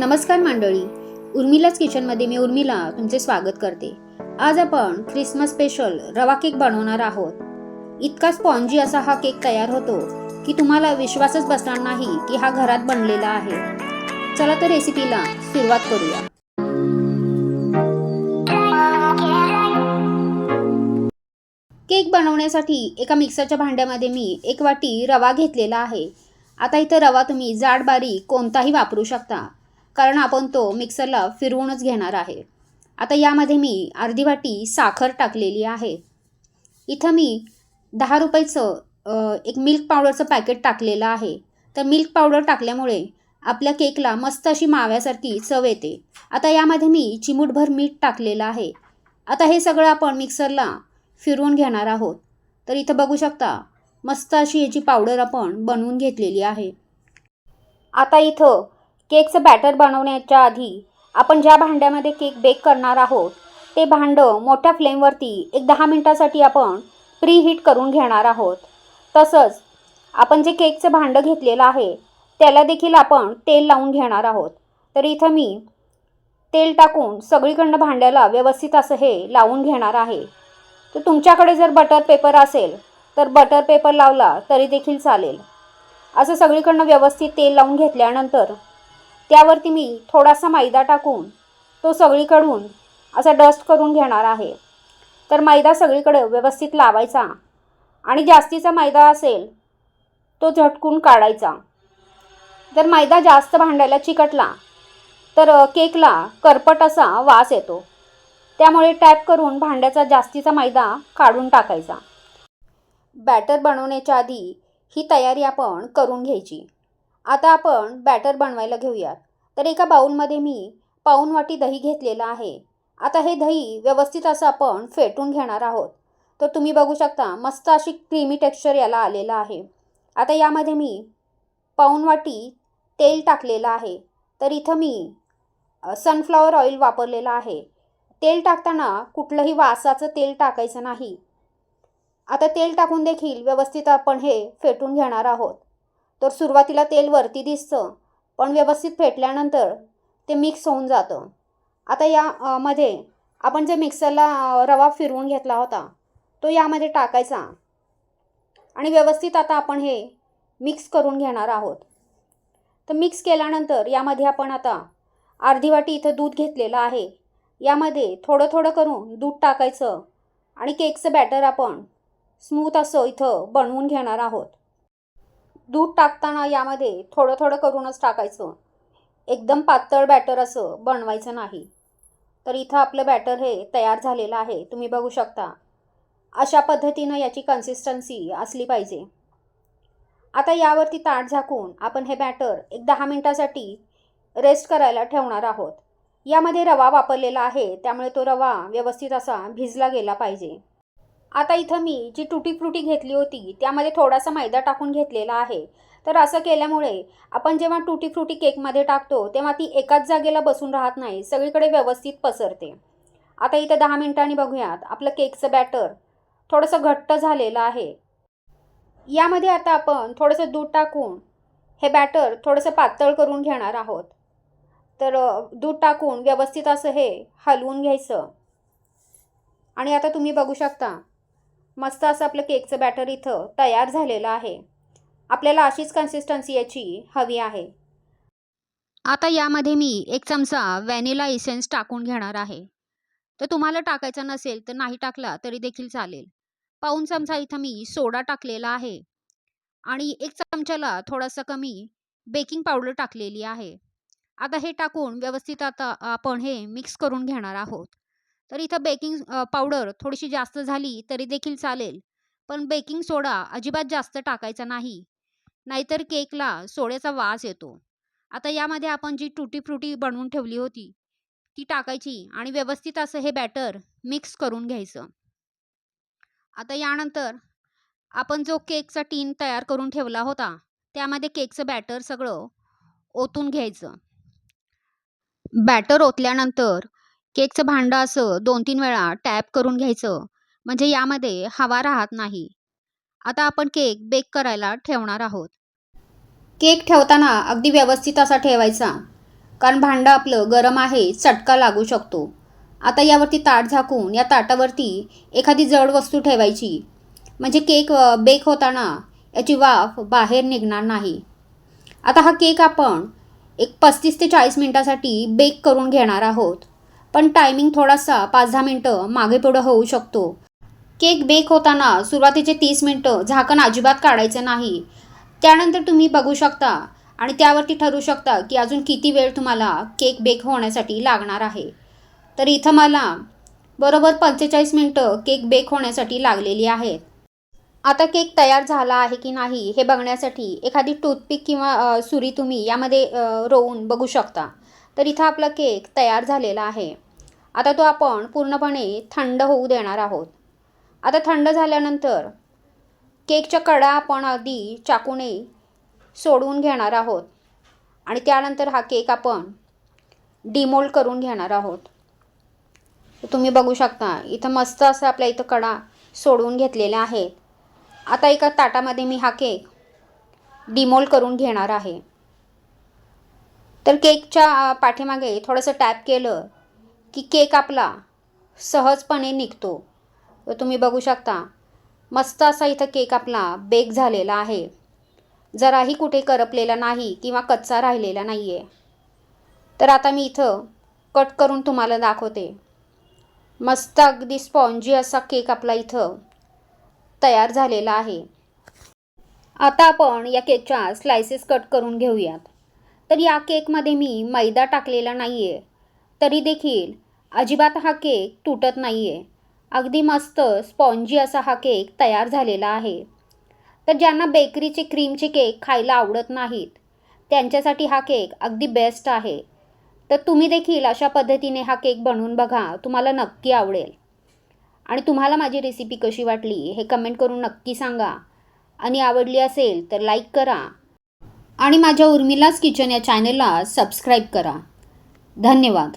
नमस्कार मंडळी. उर्मिलाच किचनमध्ये मी उर्मिला तुमचे स्वागत करते. आज आपण ख्रिसमस स्पेशल रवा केक बनवणार आहोत. इतका स्पॉन्जी असा हा केक तयार होतो की तुम्हाला विश्वासच बसणार नाही की हा घरात बनलेला आहे. चला तर रेसिपीला सुरुवात करूया. केक बनवण्यासाठी एका मिक्सरच्या भांड्यामध्ये मी एक वाटी रवा घेतलेला आहे. आता इथं रवा तुम्ही जाड बारीक कोणताही वापरू शकता. कारण आपण तो मिक्सरला फिरवूनच घेणार आहे. आता यामध्ये मी अर्धी वाटी साखर टाकलेली आहे. इथं मी दहा रुपयाचं एक मिल्क पावडरचं पॅकेट टाकलेलं आहे. तर मिल्क पावडर टाकल्यामुळे आपल्या केकला मस्त अशी माव्यासारखी चव येते. आता यामध्ये मी चिमूटभर मीठ टाकलेलं आहे. आता हे सगळं आपण मिक्सरला फिरवून घेणार आहोत. तर इथं बघू शकता मस्त अशी याची पावडर आपण बनवून घेतलेली आहे. आता इथं केकचं बॅटर बनवण्याच्या आधी आपण ज्या भांड्यामध्ये केक बेक करणार आहोत ते भांडं मोठ्या फ्लेमवरती एक दहा मिनटासाठी आपण प्रीहीट करून घेणार आहोत. तसंच आपण जे केकचं भांडं घेतलेलं आहे त्याला देखील आपण तेल लावून घेणार आहोत. तर इथं मी तेल टाकून सगळीकडनं भांड्याला व्यवस्थित असं हे लावून घेणार आहे. तर तुमच्याकडे जर बटर पेपर असेल तर बटर पेपर लावला तरी देखील चालेल. असं सगळीकडनं व्यवस्थित तेल लावून घेतल्यानंतर त्यावरती मी थोडासा मैदा टाकून तो सगळीकडून असा डस्ट करून घेणार आहे. तर मैदा सगळीकडे व्यवस्थित लावायचा आणि जास्तीचा मैदा असेल तो झटकून काढायचा. जर मैदा जास्त भांड्याला चिकटला तर केकला करपट असा वास येतो. त्यामुळे टॅप करून भांड्याचा जास्तीचा मैदा काढून टाकायचा. बॅटर बनवण्याच्या आधी ही तयारी आपण करून घ्यायची. आता आपण बॅटर बनवायला घेऊयात. तर एका बाऊलमध्ये मी पाऊन वाटी दही घेतलेलं आहे. आता हे दही व्यवस्थित असं आपण फेटून घेणार आहोत. तर तुम्ही बघू शकता मस्त अशी क्रीमी टेक्स्चर याला आलेलं आहे. आता यामध्ये मी पाऊन वाटी तेल टाकलेलं आहे. तर इथं मी सनफ्लॉवर ऑइल वापरलेलं आहे. तेल टाकताना कुठलंही वासाचं तेल टाकायचं नाही. आता तेल टाकून देखील व्यवस्थित आपण हे फेटून घेणार आहोत. तर सुरुवातीला तेल वरती दिसतं पण व्यवस्थित फेटल्यानंतर ते मिक्स होऊन जातं. आता यामध्ये आपण जे मिक्सरला रवा फिरवून घेतला होता तो यामध्ये टाकायचा. आणि व्यवस्थित आता आपण हे मिक्स करून घेणार आहोत. तर मिक्स केल्यानंतर यामध्ये आपण आता अर्धी वाटी इथं दूध घेतलेलं आहे. यामध्ये थोडं थोडं करून दूध टाकायचं आणि केकचं बॅटर आपण स्मूथ असं इथं बनवून घेणार आहोत. दूध टाकताना यामध्ये थोडं थोडं करूनच टाकायचं. एकदम पातळ बॅटर असं बनवायचं नाही. तर इथं आपलं बॅटर हे तयार झालेलं आहे. तुम्ही बघू शकता. अशा पद्धतीनं याची कन्सिस्टन्सी असली पाहिजे. आता यावरती ताट झाकून आपण हे बॅटर एक दहा मिनटासाठी रेस्ट करायला ठेवणार आहोत. यामध्ये रवा वापरलेला आहे. त्यामुळे तो रवा व्यवस्थित असा भिजला गेला पाहिजे. आता इथं मी जी टुटी फ्रुटी घेतली होती त्यामध्ये थोडासा मैदा टाकून घेतलेला आहे. तर असं केल्यामुळे आपण जेव्हा टुटी फ्रुटी केकमध्ये टाकतो तेव्हा ती एकाच जागेला बसून राहत नाही सगळीकडे व्यवस्थित पसरते. आता इथं दहा मिनिटांनी बघूयात आपलं केकचं बॅटर थोडंसं घट्ट झालेलं आहे. यामध्ये आता आपण थोडंसं दूध टाकून हे बॅटर थोडंसं पातळ करून घेणार आहोत. तर दूध टाकून व्यवस्थित असं हे हलवून घ्यायचं. आणि आता तुम्ही बघू शकता मस्त असं आपलं केकचं बॅटर इथं तयार झालेलं आहे. आपल्याला अशीच कन्सिस्टन्सी याची हवी आहे. आता यामध्ये मी एक चमचा व्हॅनिला इसेन्स टाकून घेणार आहे. तर तुम्हाला टाकायचा नसेल तर नाही टाकला तरी देखील चालेल. पाऊन चमचा इथं मी सोडा टाकलेला आहे. आणि एक चमच्याला थोडासा कमी बेकिंग पावडर टाकलेली आहे. आता हे टाकून व्यवस्थित आता आपण हे मिक्स करून घेणार आहोत. तर इथं बेकिंग पावडर थोडीशी जास्त झाली तरी देखील चालेल. पण बेकिंग सोडा अजिबात जास्त टाकायचा नाही. नाहीतर केकला सोड्याचा वास येतो. आता यामध्ये आपण जी टुटी फ्रुटी बनवून ठेवली होती ती टाकायची आणि व्यवस्थित असं हे बॅटर मिक्स करून घ्यायचं. आता यानंतर आपण जो केकचा टीन तयार करून ठेवला होता त्यामध्ये केकचं बॅटर सगळं ओतून घ्यायचं. बॅटर ओतल्यानंतर केकचं भांडं असं दोन तीन वेळा टॅप करून घ्यायचं. म्हणजे यामध्ये हवा राहत नाही. आता आपण केक बेक करायला ठेवणार आहोत. केक ठेवताना अगदी व्यवस्थित असा ठेवायचा. कारण भांडं आपलं गरम आहे चटका लागू शकतो. आता यावरती ताट झाकून या ताटावरती एखादी जड वस्तू ठेवायची. म्हणजे केक बेक होताना याची वाफ बाहेर निघणार नाही. आता हा केक आपण एक पस्तीस ते चाळीस मिनटासाठी बेक करून घेणार आहोत. पण टायमिंग थोडासा पाच दहा मिनटं मागे पुढं होऊ शकतो. केक बेक होताना सुरुवातीचे तीस मिनटं झाकण अजिबात काढायचं नाही. त्यानंतर तुम्ही बघू शकता आणि त्यावरती ठरू शकता की अजून किती वेळ तुम्हाला केक बेक होण्यासाठी लागणार आहे. तर इथं मला बरोबर पंचेचाळीस मिनटं केक बेक होण्यासाठी लागलेली आहेत. आता केक तयार झाला आहे की नाही हे बघण्यासाठी एखादी टूथपिक किंवा सुरी तुम्ही यामध्ये रोवून बघू शकता. तर इथं आपला केक तयार झालेला आहे. आता तो आपण पूर्णपणे थंड होऊ देणार आहोत. आता थंड झाल्यानंतर केकच्या कडा आपण आधी चाकूने सोडवून घेणार आहोत. आणि त्यानंतर हा केक आपण डिमोल्ड करून घेणार आहोत. तुम्ही बघू शकता इथं मस्त असं आपल्या इथं कडा सोडवून घेतलेल्या आहेत. आता एका ताटामध्ये मी हा केक डिमोल्ड करून घेणार आहे. तर केकच्या पाठीमागे थोडंसं टॅप केलं की केक आपला सहजपणे निघतो. तर तुम्ही बघू शकता मस्त असा इथं केक आपला बेक झालेला आहे. जराही कुठे करपलेला नाही किंवा कच्चा राहिलेला नाही आहे तर आता मी इथं कट करून तुम्हाला दाखवते. मस्त अगदी स्पॉन्जी असा केक आपला इथं तयार झालेला आहे. आता आपण या केकच्या स्लायसेस कट करून घेऊयात. तर या केकमध्ये मी मैदा टाकलेला नाही आहे तरी देखील अजिबात हा केक तुटत नाही आहे अगदी मस्त स्पॉन्जी असा हा केक तयार झालेला आहे. तर ज्यांना बेकरीचे क्रीमचे केक खायला आवडत नाहीत त्यांच्यासाठी हा केक अगदी बेस्ट आहे. तर तुम्ही देखील अशा पद्धतीने हा केक बनवून बघा तुम्हाला नक्की आवडेल. आणि तुम्हाला माझी रेसिपी कशी वाटली हे कमेंट करून नक्की सांगा. आणि आवडली असेल तर लाईक करा. आणि माझ्या उर्मिलाच किचन या चॅनेलला सबस्क्राईब करा. धन्यवाद.